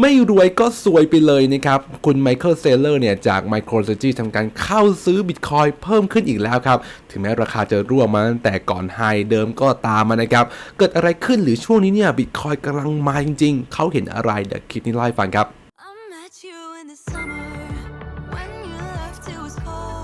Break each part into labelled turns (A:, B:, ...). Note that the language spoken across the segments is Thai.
A: ไม่รวยก็ซวยไปเลยนะครับ คุณไมเคิลเซเลอร์เนี่ย จาก MicroStrategy ทำการเข้าซื้อบิตคอยเพิ่มขึ้นอีกแล้วครับ ถึงแม้ราคาจะร่วงมาตั้งแต่ก่อนไฮเดิมก็ตามมานะครับ เกิดอะไรขึ้นหรือช่วงนี้เนี่ยบิตคอยกำลังมาจริงๆ เขาเห็นอะไรเดี๋ยวคลิปนี้เล่าให้ฟังครับ
B: I met you in the summer when you left it was cold.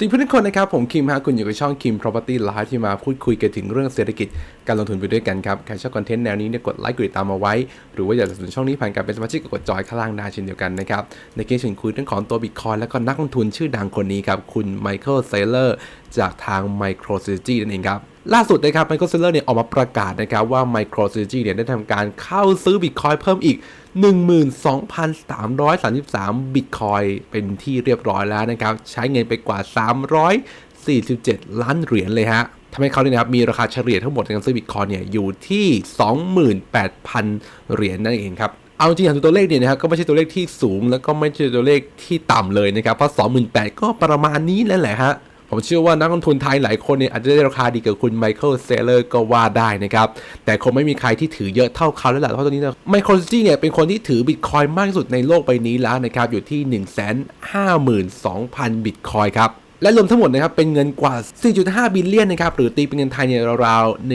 A: สวัสดีเพื่อนทุกคนนะครับ ผมคิมฮะคุณอยู่กับช่องคิม Property Live ที่มาพูดคุยกันถึงเรื่องเศรษฐกิจการลงทุนไปด้วยกันครับ ใครชอบคอนเทนต์แนวนี้เนี่ยกดไลค์กดติดตามมาไว้ หรือว่าอยากจะสนับสนุนช่องนี้ผ่านการเป็นสมาชิกก็กดจอยข้างล่างได้เช่นเดียวกันนะครับ ในเกมชวนคุยเรื่องของตัวบิตคอยแล้วก็นักลงทุนชื่อดังคนนี้ครับคุณไมเคิลเซเลอร์จากทาง MicroStrategy นั่นเองครับ ล่าสุดนะครับ Michael Saylor เนี่ยออกมาประกาศนะครับว่า MicroStrategy เนี่ยได้ทำการเข้าซื้อบิตคอยเพิ่มอีก 12,333บิตคอยเป็นที่เรียบร้อยแล้วนะครับ ใช้เงินไปกว่า 347 ล้านเหรียญเลยฮะทำให้เขาเนี่ยนะครับมีราคาเฉลี่ยทั้งหมดในการซื้อบิตคอยเนี่ยอยู่ที่ 28,000 เหรียญนั่นเองครับเอาจริงๆตัวเลขเนี่ยนะครับก็ไม่ใช่ตัวเลขที่สูง แล้วก็ไม่ใช่ตัวเลขที่ต่ำเลยนะครับเพราะ28,000ก็ประมาณนี้แหละฮะ ผมเชื่อว่านักลงทุนไทยหลายคนเนี่ยอาจจะได้ราคาดีกับคุณไมเคิลเซเลอร์ก็ว่าได้นะครับ แต่คงไม่มีใครที่ถือเยอะเท่าเขาแล้วแหละเพราะตอนนี้ไมโครซิตี้เนี่ยเป็นคนที่ถือบิตคอยมากที่สุดในโลกใบนี้แล้วนะครับ อยู่ที่ 152,000 บิตคอยครับและรวมทั้งหมดนะครับเป็นเงินกว่า 4.5 บิลเลียนนะครับหรือตีเป็นเงินไทยเนี่ยราวๆ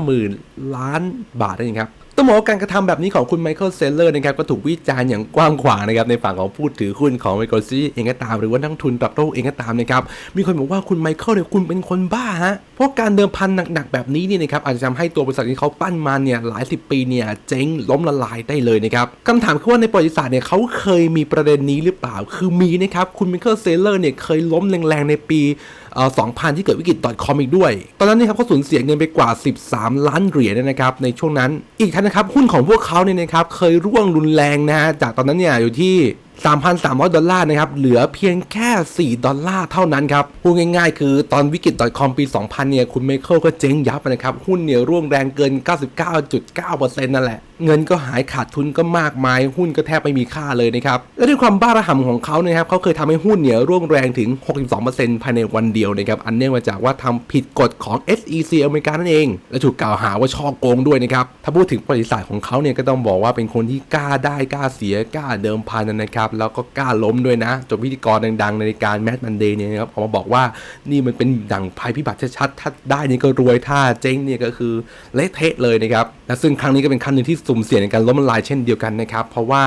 A: 150,000 ล้านบาทนั่นเองครับ ต้องบอกว่าการกระทำแบบนี้ของคุณไมเคิลเซเลอร์นะครับก็ถูกวิจารณ์อย่างกว้างขวางนะครับในฝั่งของผู้ถือหุ้นของไมโครซีเองก็ตามหรือว่านักทุนปรับโลกเองก็ตามนะครับมีคนบอกว่าคุณไมเคิลเนี่ยคุณเป็นคนบ้าฮะเพราะการเดิมพันหนักๆแบบนี้เนี่ยนะครับอาจจะทำให้ตัวบริษัทที่เขาปั้นมาเนี่ยหลายสิบปีเนี่ยเจ๊งล้มละลายได้เลยนะครับคำถามคือว่าในประวัติศาสตร์เนี่ยเขาเคยมีประเด็นนี้หรือเปล่า คือมีนะครับคุณไมเคิลเซเลอร์เนี่ยเคยล้มแรงๆในปี สองพันที่เกิดวิกฤต .com อีกด้วย ตอนนั้นนี่ครับเขาสูญเสียเงินไปกว่า 13 ล้านเหรียญนะครับในช่วงนั้น อีกทั้งนะครับหุ้นของพวกเขาเนี่ยนะครับเคยร่วงรุนแรงนะฮะจากตอนนั้นเนี่ยอยู่ที่ 3,300 ดอลลาร์นะครับ เหลือเพียงแค่ 4 ดอลลาร์เท่านั้นครับ พูดง่ายๆ คือตอนวิกฤต .com ปี 2000 เนี่ย คุณไมเคิลก็เจ๊งยับนะครับ หุ้นเนี่ยร่วงแรงเกิน 99.9%นั่นแหละ เงินก็หายขาดทุนก็มากมาย หุ้นก็แทบไม่มีค่าเลยนะครับ และด้วยความบ้าระห่ำของเขานะครับ เขาเคยทำให้หุ้นเนี่ยร่วงแรงถึง 62%ภายในวันเดียวนะครับ อันเนื่องมาจากว่าทำผิดกฎของ SEC อเมริกานั่นเอง และถูกกล่าวหาว่าช่อโกงด้วยนะครับ ถ้าพูดถึงประวัติศาสตร์ของเขาเนี่ยก็ต้องบอกว่าเป็นคนที่กล้าได้กล้าเสียกล้าเดิมพันนะครับแล้วก็กล้าล้มด้วยนะจนพิธีกรดังๆ ในรายการแมทมันเดย์เนี่ยนะครับออกมาบอกว่านี่มันเป็นดั่งภัยพิบัติชัดๆถ้าได้นี่ก็รวยถ้าเจ๊งเนี่ยก็คือเละเทะเลยนะครับและซึ่งครั้งนี้ก็เป็นครั้งหนึ่งที่สุ่มเสี่ยงในการล้มละลายเช่นเดียวกันนะครับเพราะว่า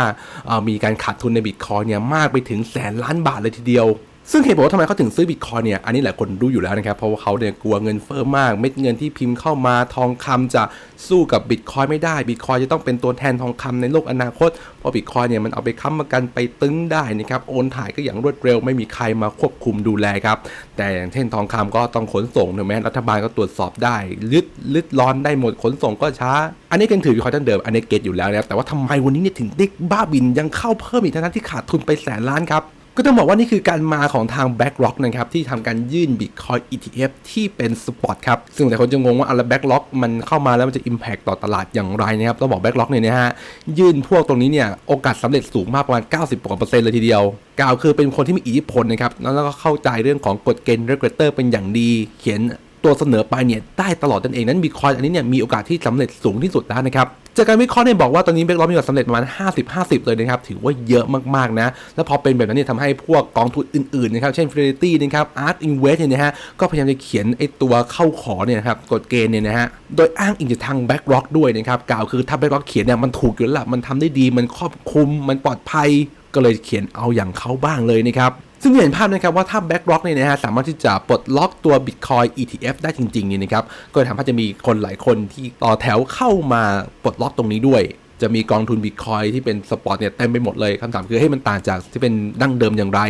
A: มีการขาดทุนในบิตคอยเนี่ยมากไปถึงแสนล้านบาทเลยทีเดียว ซึ่งเหตุผลว่าทำไมเขาถึงซื้อบิตคอยเนี่ย อันนี้หลายคนรู้อยู่แล้วนะครับ เพราะว่าเขาเนี่ยกลัวเงินเฟ้อมาก เม็ดเงินที่พิมพ์เข้ามาทองคำจะสู้กับบิตคอยไม่ได้ บิตคอยจะต้องเป็นตัวแทนทองคำในโลกอนาคต เพราะบิตคอยเนี่ยมันเอาไปค้ำประกันไปตึงได้นะครับ โอนถ่ายก็อย่างรวดเร็วไม่มีใครมาควบคุมดูแลครับ แต่อย่างเช่นทองคำก็ต้องขนส่งถูกไหมรัฐบาลก็ตรวจสอบได้ลึดลึดร้อนได้หมดขนส่งก็ช้า อันนี้กันถือบิตคอยตั้งเดิม อันนี้เก็ตอยู่แล้วนะครับ แต่ว่าทำไมวันนี้เนี่ยถึงได้บ้าบินยังเข้าเพิ่มอีกทั้งที่ขาดทุนไปแสนล้านครับ ก็ต้องบอกว่านี่คือการมาของทาง BlackRock นะครับที่ทำการยื่น Bitcoin ETF ที่เป็นสปอตครับ ซึ่งแต่คนจะงงว่าอะไร BlackRock มันเข้ามาแล้วมันจะ Impact ต่อตลาดอย่างไรนะครับ ต้องบอก BlackRock เนี่ยนะฮะยื่นพวกตรงนี้เนี่ยโอกาสสำเร็จสูงมากประมาณ 90กว่าเปอร์เซ็นต์เลยทีเดียว กล่าวคือเป็นคนที่มีอิทธิพลนะครับแล้วก็เข้าใจเรื่องของกฎเกณฑ์ regulator เป็นอย่างดีเขียน ตัวเสนอไปเนี่ยได้ตลอดนั่นเองนั้นบิตคอยอันนี้เนี่ยมีโอกาสที่สำเร็จสูงที่สุดแล้วนะครับจากการวิเคราะห์เนี่ยบอกว่าตอนนี้เบคล็อกมีโอกาสสำเร็จประมาณ 50-50 เลยนะครับ ถือว่าเยอะมากๆนะ แล้วพอเป็นแบบนั้นเนี่ยทำให้พวกกองทุนอื่นๆนะครับ เช่น Fidelity นะครับ Art Invest เนี่ยนะฮะ ก็พยายามจะเขียนไอ้ตัวเข้าขอเนี่ยนะครับกฎเกณฑ์เนี่ยนะฮะ โดยอ้างอิงจากทาง BlackRock ด้วยนะครับ กล่าวคือถ้า BlackRock เขียนเนี่ยมันถูกอยู่แล้วล่ะมันทำได้ดี มันครอบคลุม มันปลอดภัย ก็เลยเขียนเอาอย่างเขาบ้างเลยนะครับ ซึ่งเห็นภาพนะครับว่าถ้า BlackRock เนี่ยนะฮะสามารถที่จะปลดล็อกตัว Bitcoin ETF ได้จริงๆเนี่ยนะครับก็ทำให้จะมีคนหลายคนที่ต่อแถวเข้ามาปลดล็อกตรงนี้ด้วย จะมีกองทุน Bitcoin ที่เป็นสปอร์ตเนี่ยเต็มไปหมดเลยคำถามคือให้มันต่างจากที่เป็นดั้งเดิมอย่างไร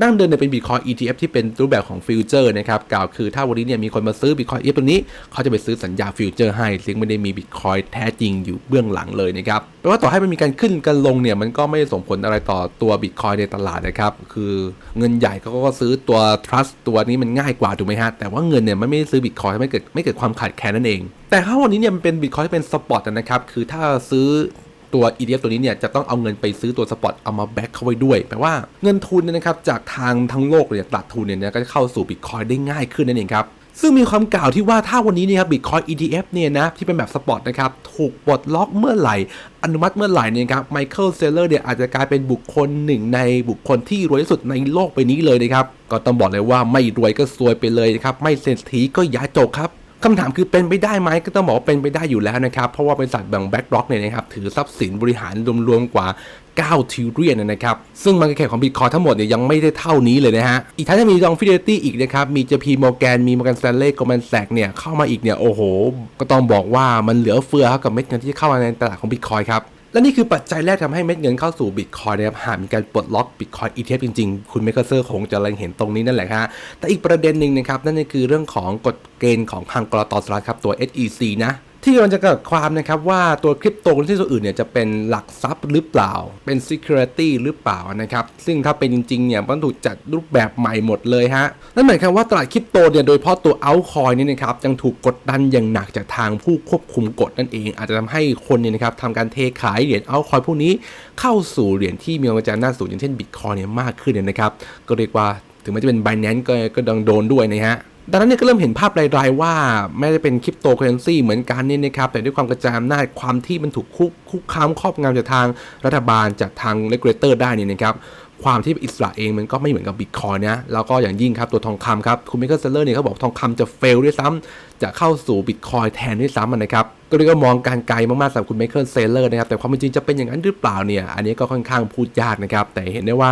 A: ดั้งเดิมเนี่ยเป็น Bitcoin ETF ที่เป็นรูปแบบของฟิวเจอร์นะครับกล่าวคือถ้าวันนี้เนี่ยมีคนมาซื้อ Bitcoin ETF ตัวนี้ เขาจะไปซื้อสัญญาฟิวเจอร์ให้ ซึ่งไม่ได้มี Bitcoin แท้จริงอยู่เบื้องหลังเลยนะครับแปลว่าต่อให้มันมีการขึ้นกันลงเนี่ยมันก็ไม่ส่งผลอะไรต่อตัว Bitcoin ในตลาดนะครับคือเงินใหญ่เขาก็ซื้อตัว trust ตัวนี้มันง่ายกว่าถูกไหมฮะแต่ว่าเงินเนี่ยมันไม่ได้ซื้อ Bitcoin ไม่เกิดไม่เกิดความขาดแคลนนั่นเองแต่ถ้าวันนี้เนี่ยมันเป็น Bitcoin ที่เป็นสปอตนะครับคือถ้าซื้อ ตัว ETF ตัวนี้เนี่ยจะต้องเอาเงินไปซื้อตัวสปอตเอามาแบ็กเข้าไว้ด้วยแปลว่าเงินทุนเนี่ยนะครับจากทางทั้งโลกเนี่ยตลาดทุนเนี่ยนะก็จะเข้าสู่บิตคอยได้ง่ายขึ้นนั่นเองครับซึ่งมีความกล่าวที่ว่าถ้าวันนี้เนี่ยครับบิตคอย ETF เนี่ยนะที่เป็นแบบสปอตนะครับถูกปลดล็อกเมื่อไหร่ อนุมัติเมื่อไหร่เนี่ยครับไมเคิลเซเลอร์เนี่ยอาจจะกลายเป็นบุคคลหนึ่งในบุคคลที่รวยที่สุดในโลกใบนี้เลยนะครับ ก็ต้องบอกเลยว่าไม่รวยก็ซวยไปเลยนะครับ ไม่เศรษฐีก็ย่าจกครับ คำถามคือเป็นไปได้ไหมก็ต้องบอกว่าเป็นไปได้อยู่แล้วนะครับ เพราะว่าบริษัทแบงแบ็กร็อกเนี่ยนะครับถือทรัพย์สินบริหารรวมๆกว่า9ทิวเรียนนะครับ ซึ่งมันแข่งของบิตคอยทั้งหมดเนี่ยยังไม่ได้เท่านี้เลยนะฮะ อีกทั้งจะมีดองฟิเดตี้อีกนะครับ มี JP Morgan มี Morgan Stanley Goldman Sachs เนี่ย เข้ามาอีกเนี่ย โอ้โห ก็ต้องบอกว่ามันเหลือเฟือครับกับเม็ดเงินที่เข้ามาในตลาดของบิตคอยครับ และนี่คือปัจจัยแรกทำให้เม็ดเงินเข้าสู่บิตคอยนะครับหากมีการปลดล็อกบิตคอยอีเทฟจริงๆ คุณเมกเซอร์คงจะเล็งเห็นตรงนี้นั่นแหละฮะแต่อีกประเด็นหนึ่งนะครับนั่นก็คือเรื่องของกฎเกณฑ์ของทางกรตสหรัฐครับตัว SEC นะ ที่กำลังจะเกิดความนะครับว่าตัวคริปโตเคอเรนซีตัวอื่นเนี่ยจะเป็นหลักทรัพย์หรือเปล่า เป็น security หรือเปล่านะครับ ซึ่งถ้าเป็นจริงๆเนี่ยมันถูกจัดรูปแบบใหม่หมดเลยฮะ นั่นหมายความว่าตลาดคริปโตเนี่ยโดยเฉพาะตัว altcoin นี่นะครับยังถูกกดดันอย่างหนักจากทางผู้ควบคุมกฎนั่นเอง อาจจะทำให้คนเนี่ยนะครับทำการเทขายเหรียญ altcoin พวกนี้เข้าสู่เหรียญที่มีความจารน่าสูงอย่างเช่น bitcoin เนี่ยมากขึ้นเนี่ยนะครับก็เรียกว่าถึงแม้จะเป็น Binance ก็ก็ดังโดนด้วยนะฮะ ดังนั้นเนี่ยก็เริ่มเห็นภาพรายๆว่าไม่ได้เป็นคริปโตเคอเรนซีเหมือนกันนี่นะครับ แต่ด้วยความกระจายอำนาจความที่มันถูกคุกคุกคามครอบงำจากทางรัฐบาลจากทางเลกูเลเตอร์ได้นี่นะครับ ความที่อิสระเองมันก็ไม่เหมือนกับบิตคอยนะแล้วก็อย่างยิ่งครับตัวทองคำครับคุณมิเคิลเซเลอร์เนี่ยเขาบอกทองคำจะเฟลด้วยซ้ำจะเข้าสู่บิตคอยแทนด้วยซ้ำนะครับก็เรียกว่ามองการไกลมากๆสำหรับคุณไมเคิลเซเลอร์นะครับแต่ความจริงจะเป็นอย่างนั้นหรือเปล่าเนี่ยอันนี้ก็ค่อนข้างพูดยากนะครับแต่เห็นได้ว่า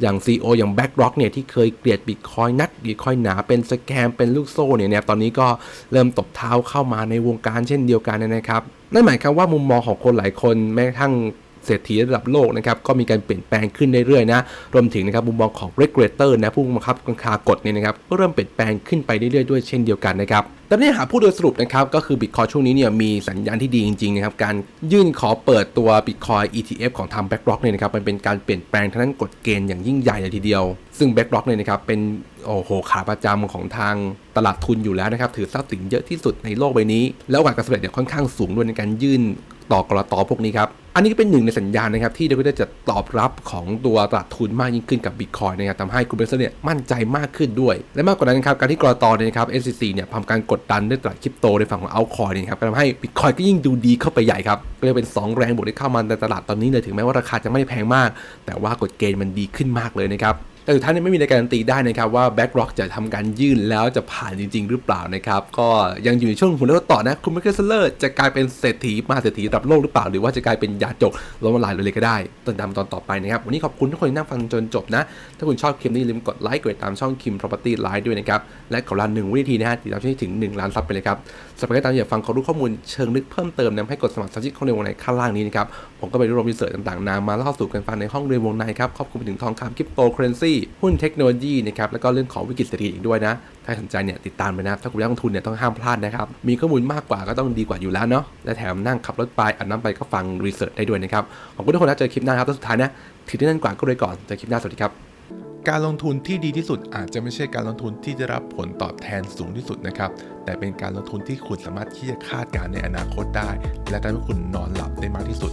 A: อย่าง CEO อย่าง BlackRock เนี่ยที่เคยเกลียดบิตคอยนักบิตคอยหนาเป็นสแกมเป็นลูกโซ่เนี่ยนะตอนนี้ก็เริ่มตบเท้าเข้ามาในวงการเช่นเดียวกันนะครับนั่นหมายความว่ามุมมองของคนหลายคนแม้กระทั่ง เศรษฐีระดับโลกนะครับก็มีการเปลี่ยนแปลงขึ้นเรื่อยๆนะรวมถึงนะครับมุมมองของ regulator นะผู้บังคับบัญชากฎเนี่ยนะครับก็เริ่มเปลี่ยนแปลงขึ้นไปเรื่อยๆด้วยเช่นเดียวกันนะครับแต่เนี่ยหาผู้โดยสรุปนะครับก็คือ Bitcoin ช่วงนี้เนี่ยมีสัญญาณที่ดีจริงๆนะครับการยื่นขอเปิดตัว Bitcoin ETF ของทาง BlackRock เนี่ยนะครับมันเป็นการเปลี่ยนแปลงทางด้านกฎเกณฑ์อย่างยิ่งใหญ่เลยทีเดียว ซึ่ง BlackRock เนี่ยนะครับเป็นโอ้โหขาประจำของทางตลาดทุนอยู่แล้วนะครับถือทรัพย์สินเยอะที่สุดในโลกใบนี้ แล้วโอกาสการสำเร็จเนี่ยค่อนข้างสูงด้วยในการยื่นต่อกรตพวกนี้ครับ อันนี้ก็เป็นหนึ่งในสัญญาณนะครับที่เดวิดจะตอบรับของตัวตลาดทุนมากยิ่งขึ้นกับบิตคอยนะครับทำให้คุณเบสเนี่ยมั่นใจมากขึ้นด้วย และมากกว่านั้นครับการที่กรอตเนี่ยนะครับ SEC เนี่ยทำการกดดันด้วยตลาดคริปโตในฝั่งของเอาคอยนี่ยครับทำให้บิตคอยก็ยิ่งดูดีเข้าไปใหญ่ครับก็เลยเป็น 2 แรงบวกที่เข้ามาในตลาดตอนนี้เลยถึงแม้ว่าราคาจะไม่แพงมาก แต่ว่ากฎเกณฑ์มันดีขึ้นมากเลยนะครับ แต่สุดท้ายเนี่ยไม่มีในการันตีได้นะครับว่า BlackRock จะทำการยื่นแล้วจะผ่านจริง ๆ หรือเปล่านะครับ ก็ยังอยู่ในช่วงหุ่นแล้วต่อนะ คุณไมเคิลเซเลอร์จะกลายเป็นเศรษฐีมหาเศรษฐีระดับโลกหรือเปล่า หรือว่าจะกลายเป็นยาจกล้มละลายเลยก็ได้ติดตามตอนต่อไปนะครับ วันนี้ขอบคุณทุกคนที่นั่งฟังจนจบนะ ถ้าคุณชอบคลิปนี้อย่าลืมกดไลค์กดติดตามช่องคิม Property Live ด้วยนะครับและขอลาหนึ่งวินาทีนะฮะติดตามช่องให้ถึง 1 ล้านซับไปเลยครับสำหรับใครตามอยากฟังความรู้ข้อมูลเชิงลึกเพิ่มเติมนะให้กดสมัครสมาชิกห้องเรียนวงในข้างล่างนี้นะครับผมก็ไปรวบรวมรีเสิร์ชต่างๆนามาเล่าสู่กันฟังในห้องเรียนวงในครับครอบคลุมไปถึงทองคำคริปโตเคอเรนซีหุ้นเทคโนโลยีนะครับแล้วก็เรื่องของวิกฤตเศรษฐกิจอีกด้วยนะ ถ้าสนใจเนี่ยติดตามไปนะถ้าคุณอยากลงทุนเนี่ยต้องห้ามพลาดนะครับ มีข้อมูลมากกว่าก็ต้องดีกว่าอยู่แล้วเนาะและแถมนั่งขับรถไปอ่าบน้ำไปก็ฟังรีเสิร์ชได้ด้วยนะครับขอบคุณทุกคนนะเจอคลิปหน้าครับแล้วสุดท้ายนะถือที่นั่นกว่าก็เลยก่อนเจอคลิปหน้าสวัสดีครับ
C: การลงทุนที่ดีที่สุดอาจจะไม่ใช่การลงทุนที่ได้รับผลตอบแทนสูงที่สุดนะครับ แต่เป็นการลงทุนที่คุณสามารถที่จะคาดการณ์ในอนาคตได้ และทำให้คุณนอนหลับได้มากที่สุด